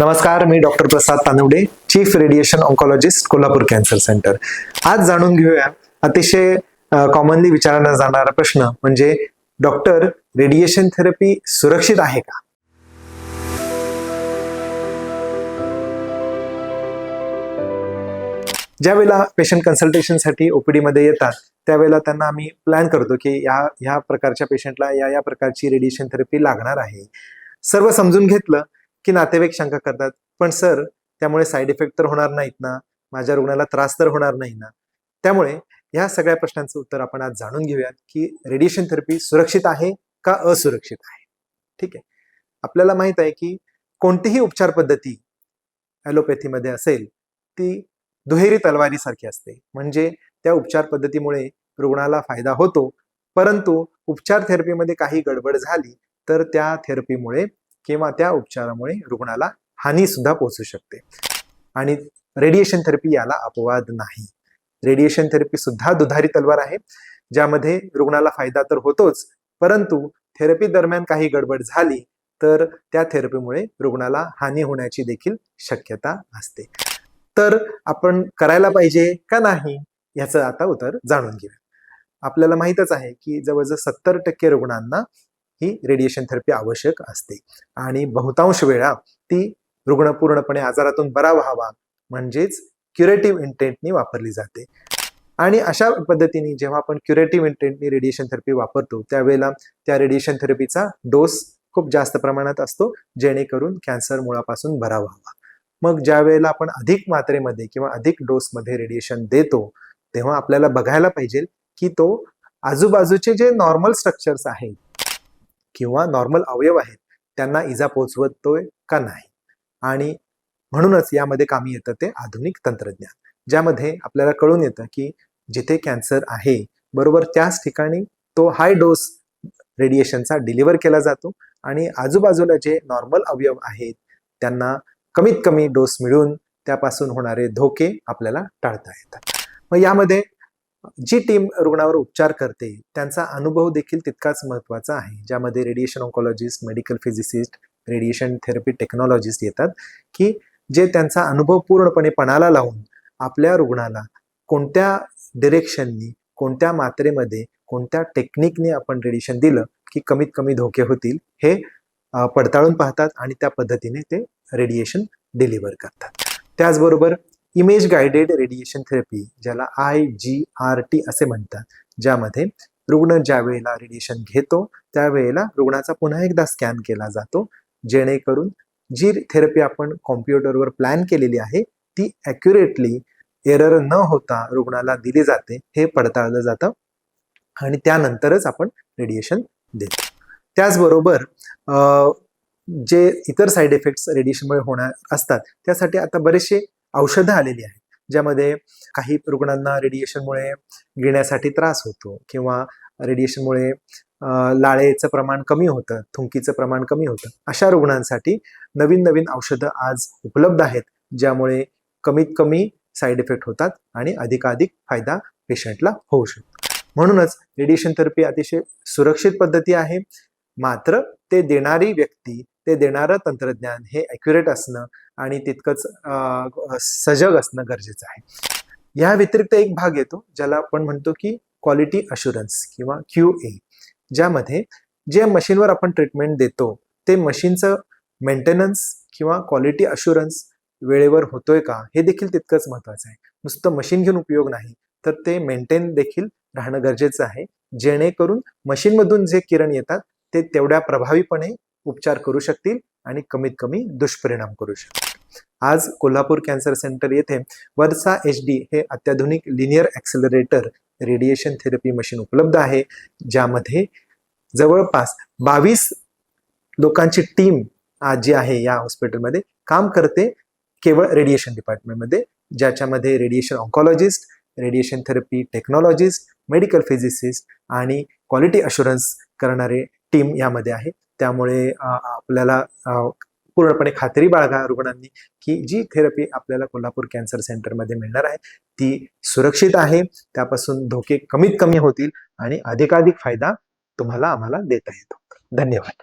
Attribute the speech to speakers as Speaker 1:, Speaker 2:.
Speaker 1: नमस्कार मी doctor Prasad Tanwade chief radiation oncologist Kolhapur cancer centre आज जाणून घेऊया अतिशय कॉमनली विचारला जाणारा प्रश्न म्हणजे डॉक्टर रेडिएशन थेरपी सुरक्षित आहे का? ज्या वेळेला पेशंट कन्सल्टेशनसाठी ओपीडी मध्ये येतात त्यावेळेला त्यांना आम्ही प्लॅन करतो की या ह्या प्रकारच्या पेशंटला या या प्रकारची रेडिएशन थेरपी लागणार आहे. सर्व समजून घेतलं की नातेवाईक शंका करतात. पण सर त्यामुळे साईड इफेक्ट तर होणार नाहीत ना? माझ्या रुग्णाला त्रास तर होणार नाही ना? त्यामुळे या सगळ्या प्रश्नांचं उत्तर आपण आज जाणून घेऊयात की रेडिएशन थेरपी सुरक्षित आहे का असुरक्षित आहे? ठीक आहे. आपल्याला माहीत आहे की कोणतीही उपचार पद्धती ॲलोपॅथीमध्ये असेल ती दुहेरी तलवारीसारखी असते. म्हणजे त्या उपचार पद्धतीमुळे रुग्णाला फायदा होतो. परंतु उपचार थेरपीमध्ये काही गडबड झाली तर त्या थेरपीमुळे किंवा त्या उपचारामुळे रुग्णाला हानी सुद्धा पोहोचू शकते. आणि रेडिएशन थेरपी याला अपवाद नाही. रेडिएशन थेरपी सुद्धा दुधारी तलवार आहे ज्यामध्ये रुग्णाला फायदा तर होतोच परंतु थेरपी दरम्यान काही गडबड झाली तर त्या थेरपीमुळे रुग्णाला हानी होण्याची देखील शक्यता असते. तर आपण करायला पाहिजे का नाही याचं आता उत्तर जाणून घेऊया. आपल्याला माहितच आहे की जवळजवळ सत्तर टक्के रुग्णांना ही रेडिएशन थेरपी आवश्यक असते. आणि बहुतांश वेळा ती रुग्ण पूर्णपणे आजारातून बरा व्हावा म्हणजेच क्युरेटिव्ह इंटेंटनी वापरली जाते. आणि अशा पद्धतीने जेव्हा आपण क्युरेटिव्ह इंटेंटनी रेडिएशन थेरपी वापरतो त्यावेळेला त्या रेडिएशन थेरपीचा डोस खूप जास्त प्रमाणात असतो जेणेकरून कॅन्सर मुळापासून बरा व्हावा. मग ज्या वेळेला आपण अधिक मात्रेमध्ये किंवा अधिक डोसमध्ये रेडिएशन देतो तेव्हा आपल्याला बघायला पाहिजे की तो आजूबाजूचे जे नॉर्मल स्ट्रक्चर्स आहेत किंवा नॉर्मल अवयव आहेत त्यांना इजा पोहोचवतोय का नाही? आणि म्हणूनच यामध्ये कामी येतं ते आधुनिक तंत्रज्ञान ज्यामध्ये आपल्याला कळून येतं की जिथे कॅन्सर आहे बरोबर त्याच ठिकाणी तो हाय डोस रेडिएशनचा डिलिव्हर केला जातो आणि आजूबाजूला जे नॉर्मल अवयव आहेत त्यांना कमीत कमी डोस मिळून त्यापासून होणारे धोके आपल्याला टाळता येतात. मग यामध्ये जी टीम रुग्णावर उपचार करते त्यांचा अनुभव देखील तितकाच महत्त्वाचा आहे. ज्यामध्ये radiation oncologist medical physicist radiation therapy technologist येतात की जे त्यांचा अनुभव पूर्णपणे पणाला लावून आपल्या रुग्णाला कोणत्या डिरेक्शननी कोणत्या मात्रेमध्ये कोणत्या टेक्निकने आपण रेडिएशन दिलं की कमीत कमी धोके होतील हे पडताळून पाहतात आणि त्या पद्धतीने ते रेडिएशन डिलिव्हर करतात. त्याचबरोबर इमेज गायडेड रेडिएशन थेरपी ज्याला आय जी आर टी असे म्हणतात ज्यामध्ये रुग्ण ज्या वेळेला रेडिएशन घेतो त्यावेळेला रुग्णाचा पुन्हा एकदा स्कॅन केला जातो. जेणेकरून जी थेरपी आपण कॉम्प्युटरवर प्लॅन केलेली आहे ती ॲक्युरेटली एरर न होता रुग्णाला दिली जाते हे पडताळलं जातं आणि त्यानंतरच आपण रेडिएशन देतो. त्याचबरोबर जे इतर साईड इफेक्ट्स रेडिएशनमुळे होणार असतात त्यासाठी आता बरेचसे औषधं आलेली आहेत ज्यामध्ये काही रुग्णांना रेडिएशनमुळे घेण्यासाठी त्रास होतो किंवा रेडिएशनमुळे लाळेचं प्रमाण कमी होतं थुंकीचं प्रमाण कमी होतं. अशा रुग्णांसाठी नवीन नवीन औषधं आज उपलब्ध आहेत ज्यामुळे कमीत कमी साईड इफेक्ट होतात आणि अधिकाधिक फायदा पेशंटला होऊ शकतो. म्हणूनच रेडिएशन थेरपी अतिशय सुरक्षित पद्धती आहे मात्र ते देणारी व्यक्ती ते देणारं तंत्रज्ञान हे ॲक्युरेट असणं आणि तितकंच सजग असणं गरजेचं आहे. या व्यतिरिक्त एक भाग येतो ज्याला आपण म्हणतो की क्वालिटी अशुरन्स किंवा क्यू ए ज्यामध्ये जे मशीनवर आपण ट्रीटमेंट देतो ते मशीनचं मेंटेनन्स किंवा क्वालिटी अशुरन्स वेळेवर होतोय का हे देखील तितकंच महत्वाचं आहे. नुसतं मशीन घेऊन उपयोग नाही तर ते मेंटेन देखील राहणं गरजेचं आहे. जेणेकरून मशीनमधून जे किरण येतात ते तेवढ्या प्रभावीपणे उपचार करू शकतील आणि कमीत कमी दुष्परिणाम करू शकतील. आज कोल्हापूर कॅन्सर सेंटर येथे वर्सा एच डी हे अत्याधुनिक linear accelerator radiation therapy machine उपलब्ध आहे ज्यामध्ये जवळपास बावीस लोकांची टीम आज जी आहे या हॉस्पिटलमध्ये काम करते केवळ रेडिएशन डिपार्टमेंटमध्ये ज्याच्यामध्ये radiation oncologist radiation therapy technologist medical physicist आणि क्वालिटी अशुरन्स करणारे टीम यामध्ये आहे. त्यामुळे आपल्याला पूर्णपणे खात्री बाळगा रुग्णांनी की जी थेरपी आपल्याला कोल्हापूर कॅन्सर सेंटरमध्ये मिळणार आहे ती सुरक्षित आहे त्यापासून धोके कमीत कमी होतील आणि अधिकाधिक फायदा तुम्हाला आम्हाला देता येतो. धन्यवाद.